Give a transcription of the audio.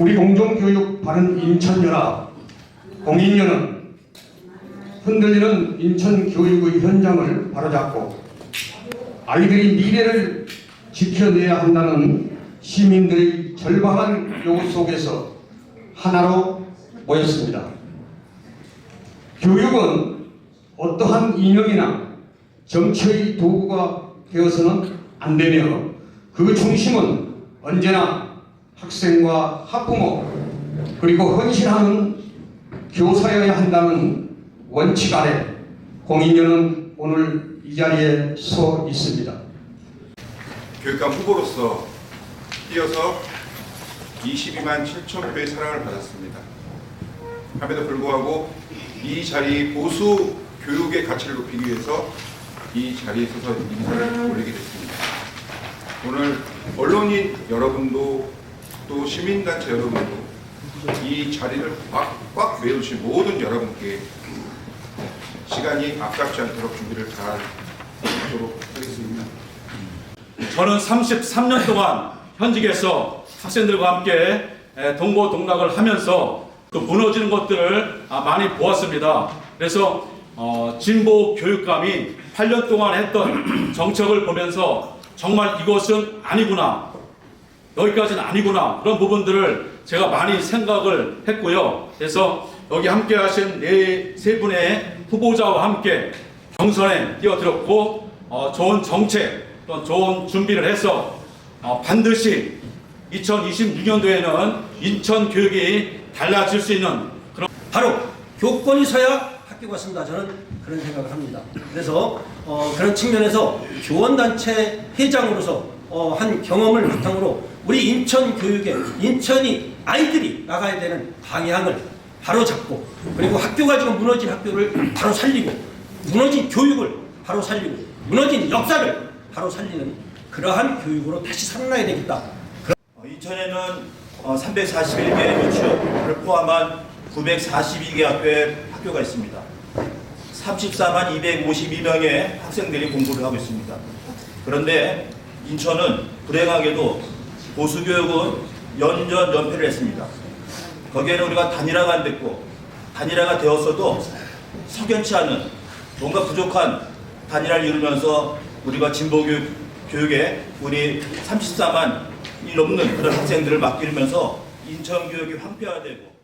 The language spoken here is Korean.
우리 공정교육 바른 인천연합 공인연은 흔들리는 인천 교육의 현장을 바로잡고 아이들이 미래를 지켜내야 한다는 시민들의 절박한 요구 속에서 하나로 모였습니다. 교육은 어떠한 이념이나 정치의 도구가 되어서는 안 되며 그 중심은 언제나 학생과 학부모 그리고 헌신하는 교사여야 한다는 원칙 아래 공인연은 오늘 이 자리에 서 있습니다. 교육감 후보로서 뛰어서 22만 7천 표의 사랑을 받았습니다. 함에도 불구하고 이 자리 보수 교육의 가치를 높이기 위해서 이 자리에 서서 인사를 올리게 됐습니다. 오늘 언론인 여러분도 또 시민단체 여러분도 이 자리를 꽉꽉 메우신 모든 여러분께 시간이 아깝지 않도록 준비를 잘 하도록 하겠습니다. 저는 33년 동안 현직에서 학생들과 함께 에, 동고 동락을 하면서 그 무너지는 것들을 아, 많이 보았습니다. 그래서 어, 진보 교육감이 8년 동안 했던 정책을 보면서 정말 이것은 아니구나. 여기까지는 아니구나. 그런 부분들을 제가 많이 생각을 했고요. 그래서 여기 함께 하신 네, 세 분의 후보자와 함께 경선에 뛰어들었고 어, 좋은 정책 또 좋은 준비를 해서 어, 반드시 2026년도에는 인천 교육이 달라질 수 있는 그런 바로 교권이 서야 학교가 쓴다 저는 그런 생각을 합니다. 그래서 어, 그런 측면에서 교원단체 회장으로서 어, 한 경험을 바탕으로 우리 인천 교육에 인천이 아이들이 나가야 되는 방향을 바로 잡고 그리고 학교가 지금 무너진 학교를 바로 살리고 무너진 교육을 바로 살리고 무너진 역사를 바로 살리는 그러한 교육으로 다시 살아나야 되겠다. 어, 인천에는 341개의 유치원을 포함한 942개 학교의 학교가 있습니다. 34만 252명의 학생들이 공부를 하고 있습니다. 그런데 인천은 불행하게도 보수교육은 연전 연패를 했습니다. 거기에는 우리가 단일화가 안 됐고 단일화가 되었어도 석연치 않은 뭔가 부족한 단일화를 이루면서 우리가 진보교육 교육에 우리 34만 이 넘는 그런 학생들을 맡기면서 인천 교육이 황폐화되고